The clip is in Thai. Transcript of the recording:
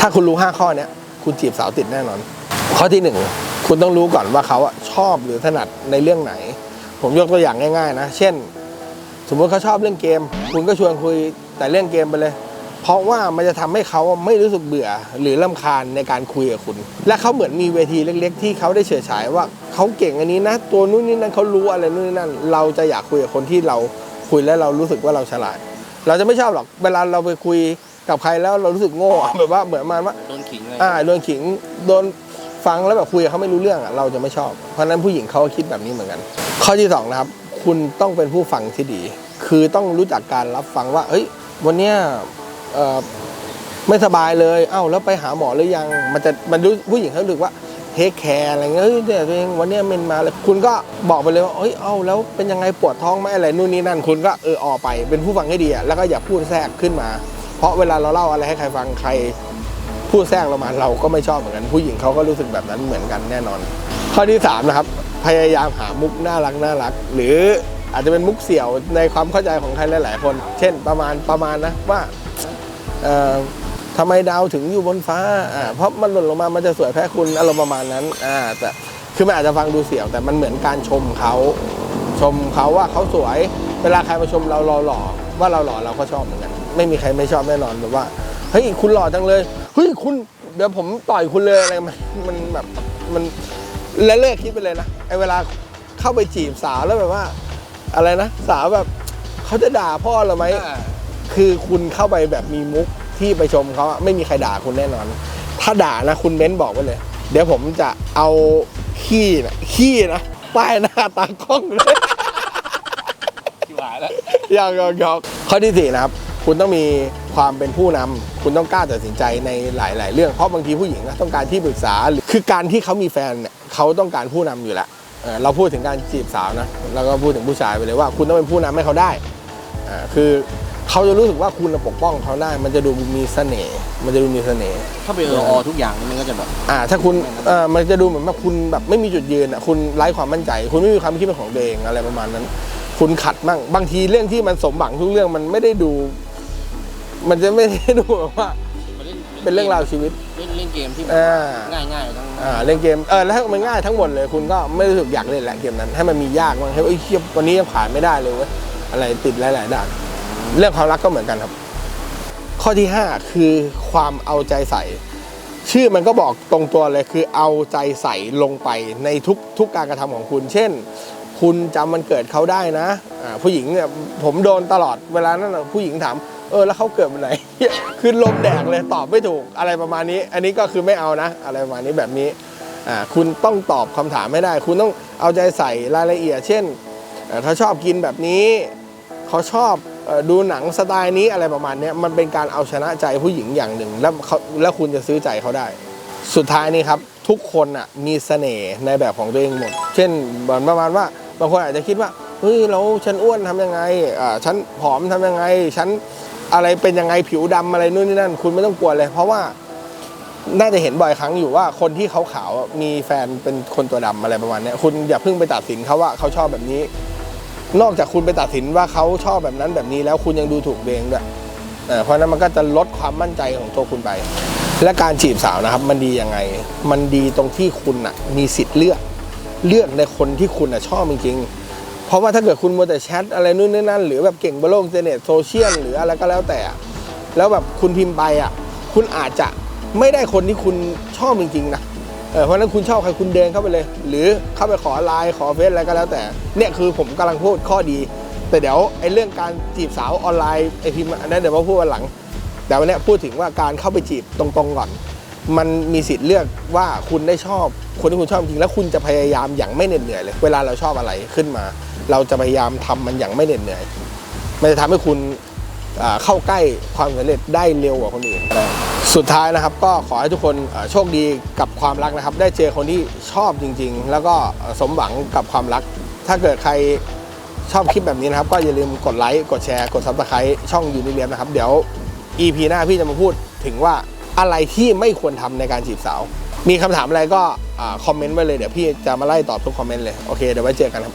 ถ้าคุณรู้ 5 ข้อเนี้ยคุณจีบสาวติดแน่นอน ข้อที่ 1 คุณต้องรู้ก่อนว่าเขาชอบหรือถนัดในเรื่องไหน ผมยกตัวอย่างง่ายๆนะ เช่น สมมติเขาชอบเรื่องเกม คุณก็ชวนคุยแต่เรื่องเกมไปเลย เพราะว่ามันจะทำให้เขาไม่รู้สึกเบื่อหรือลำคาญในการคุยกับคุณ และเขาเหมือนมีเวทีเล็ก ๆ ที่เขาได้เฉยฉายว่าเขาเก่งอันนี้นะ ตัวนู้นนี่นั่นเขารู้อะไรนู่นนี่นั่น เราจะอยากคุยกับคนที่เราคุยแล้วเรารู้สึกว่าเราฉลาด เราจะไม่ชอบหรอกเวลาเราไปคุย กับใครแล้วเรารู้สึกโง่อะแบบว่าเหมือนประมาณว่า โดนขิงเลยอ่าโดนขิงโดนฟังแล้วแบบคุยกับเขาไม่รู้เรื่องอะเราจะไม่ชอบ เพราะฉะนั้นผู้หญิงเขาก็คิดแบบนี้เหมือนกัน ข้อที่สองนะครับ คุณต้องเป็นผู้ฟังที่ดี คือต้องรู้จักการรับฟังว่า เฮ้ย วันเนี้ยเอ่อไม่สบายเลย เอ้าแล้วไปหาหมอหรือยัง มันจะมันรู้ผู้หญิงเขารู้สึกว่าเทคแคร์อะไรเงี้ยเฮ้ยเนี่ยตัวเองวันเนี้ยเมนมาเลยคุณก็บอกไปเลยว่าเฮ้ยเอ้าแล้วเป็นยังไงปวดท้องไหมอะไรนู่นนี่นั่นคุณก็เออออกไปเป็นผู้ฟังให้ดีอะแล้วก็อย่าพูดแทรกขึ้นมา เพราะเวลาเราเล่าอะไรให้ใครฟังใครพูดแทรกเรามาเราก็ไม่ชอบเหมือนกัน ผู้หญิงเขาก็รู้สึกแบบนั้นเหมือนกันแน่นอน ข้อที่สามนะครับ พยายามหามุกน่ารักน่ารัก หรืออาจจะเป็นมุกเสี่ยวในความเข้าใจของใครหลาย ๆ คน เช่นประมาณประมาณนะว่าทำไมดาวถึงอยู่บนฟ้าอ่าเพราะมันหล่นลงมามันจะสวยแพ้คุณอารมณ์ประมาณนั้นอ่าแต่คือมันอาจจะฟังดูเสี่ยวแต่มันเหมือนการชมเขาชมเขาว่าเขาสวย เวลาใครมาชมเราเราหล่อว่าเราหล่อเราก็ชอบเหมือนกัน ไม่มีใครไม่ชอบแน่นอนแบบว่าเฮ้ยคุณหล่อจังเลยเฮ้ยคุณเดี๋ยวผมต่อยคุณเลยอะไรมันมันแบบมันแล้วเลิกคิดไปเลยนะไอเวลาเข้าไปจีบสาวแล้วแบบว่า อะไรนะสาวแบบเขาจะด่าพ่อเราไหมอ่าคือคุณเข้าไปแบบมีมุกที่ไปชมเขาอะไม่มีใครด่าคุณแน่นอน ถ้าด่านะคุณเม้นบอกไว้เลย เดี๋ยวผมจะเอาขี้นะขี้นะป้ายหน้าตากล้องเลยที่หวายแล้วยอกยอกยอกข้อที่สี่นะครับ คุณต้องมีความเป็นผู้นำคุณต้องกล้าตัดสินใจในหลาย ๆ เรื่องเพราะบางทีผู้หญิงอะต้องการที่ปรึกษาหรือคือการที่เขามีแฟนเนี่ยเขาต้องการผู้นำอยู่แล้วเออเราพูดถึงการจีบสาวนะแล้วก็พูดถึงผู้ชายไปเลยว่า คุณต้องเป็นผู้นำให้เขาได้อ่าคือเขาจะรู้สึกว่าคุณน่ะปกป้องเขาได้ มันจะดูมีเสน่ห์มันจะดูมีเสน่ห์ถ้าไปเอออทุกอย่างนี่มันก็จะแบบอ่าถ้าคุณเอ่อมันจะดูเหมือนว่าคุณแบบไม่มีจุดยืนอะคุณไร้ความมั่นใจ คุณไม่มีความคิดเป็นของตัวเองอะไรประมาณนั้น คุณขัดมั่งบางทีเรื่องที่มันสมหวังทุกเรื่องมันไม่ได้ดู มันจะไม่ได้ดูแบบว่าไปล่เป็นเรื่องราวชีวิต เล่นเล่นเกมที่แบบอ่า ง่ายง่ายๆทั้งอ่าเล่นเกมเออแล้วถ้ามันง่ายทั้งหมดเลยคุณก็ไม่รู้สึกอยากเล่นแหละเกมนั้น ให้มันมียากบ้างให้ว่าเอ้ยเทียบวันนี้ยังผ่านไม่ได้เลยเว้ยอะไรติดหลายๆด่านเรื่องความรักก็เหมือนกันครับ ข้อที่ 5 คือความเอาใจใส่ ชื่อมันก็บอกตรงตัวเลยคือเอาใจใส่ลงไปในทุกทุกการกระทำของคุณ เช่น คุณจำมันเกิดเขาได้นะผู้หญิงเนี่ยผมโดนตลอดเวลานั้นผู้หญิงถามเออแล้วเขาเกิดวันไหนคือลมแดกเลยตอบไม่ถูกอะไรประมาณนี้ อันนี้ก็คือไม่เอานะ อะไรประมาณนี้แบบนี้คุณต้องตอบคำถามไม่ได้ คุณต้องเอาใจใส่รายละเอียด เช่นเขาชอบกินแบบนี้เขาชอบอดูหนังสไตล์นี้อะไรประมาณนี้มันเป็นการเอาชนะใจผู้หญิงอย่างหนึ่ง แล้วเขาแล้วคุณจะซื้อใจเขาได้ สุดท้ายนี่ครับทุกคนอะมีเสน่ห์ในแบบของตัวเองหมด เช่นเหมือนประมาณว่า บางคนอาจจะคิดว่าเฮ้ยแล้วฉันอ้วนทำยังไงอ่าฉันผอมทำยังไง ฉันอะไรเป็นยังไงผิวดำอะไรนู่นนี่นั่น คุณไม่ต้องกลัวเลย เพราะว่าน่าจะเห็นบ่อยครั้งอยู่ว่าคนที่เขาขาวมีแฟนเป็นคนตัวดำอะไรประมาณนี้คุณอย่าเพิ่งไปตัดสินเขาว่าเขาชอบแบบนี้ นอกจากคุณไปตัดสินว่าเขาชอบแบบนั้นแบบนี้แล้วคุณยังดูถูกเองด้วยเพราะฉะนั้นมันก็จะลดความมั่นใจของตัวคุณไป และการจีบสาวนะครับ มันดียังไง มันดีตรงที่คุณอะมีสิทธิ์เลือก เลือกในคนที่คุณอะชอบจริงๆ เพราะว่าถ้าเกิดคุณมัวแต่แชทอะไรนู่นนี่นั่น หรือแบบเก่งบนโลกอินเทอร์เน็ตโซเชียลหรืออะไรก็แล้วแต่ แล้วแบบคุณพิมพ์ไปอะ คุณอาจจะไม่ได้คนที่คุณชอบจริงๆนะเเพราะฉะนั้นคุณชอบใครคุณเดินเข้าไปเลย หรือเข้าไปขอไลน์ขอเฟซอะไรก็แล้วแต่ เนี่ยคือผมกำลังพูดข้อดี แต่เดี๋ยวไอ้เรื่องการจีบสาวออนไลน์ไอ้พิมพ์อันนั้นเดี๋ยวมาพูดวันหลังแต่วันนี้พูดถึงว่าการเข้าไปจีบตรงๆก่อน มันมีสิทธิ์เลือกว่าคุณได้ชอบคนที่คุณชอบจริงแล้วคุณจะพยายามอย่างไม่เหน็ดเหนื่อยเลย เวลาเราชอบอะไรขึ้นมา เราจะพยายามทำมันอย่างไม่เหน็ดเหนื่อย มันจะทำให้คุณเข้าใกล้ความสำเร็จได้เร็วกว่าคนอื่น สุดท้ายนะครับก็ขอให้ทุกคนโชคดีกับความรักนะครับ ได้เจอคนที่ชอบจริง ๆ แล้วก็สมหวังกับความรัก ถ้าเกิดใครชอบคลิปแบบนี้นะครับ ก็อย่าลืมกดไลค์ กดแชร์ กดซับสไครต์ช่องยูนิเลียมนะครับ เดี๋ยว EP หน้าพี่จะมาพูดถึงว่า อะไรที่ไม่ควรทำในการจีบสาว มีคำถามอะไรก็คอมเมนต์ไว้เลยเดี๋ยวพี่จะมาไล่ตอบทุกคอมเมนต์เลย โอเคเดี๋ยวไว้เจอกันครับ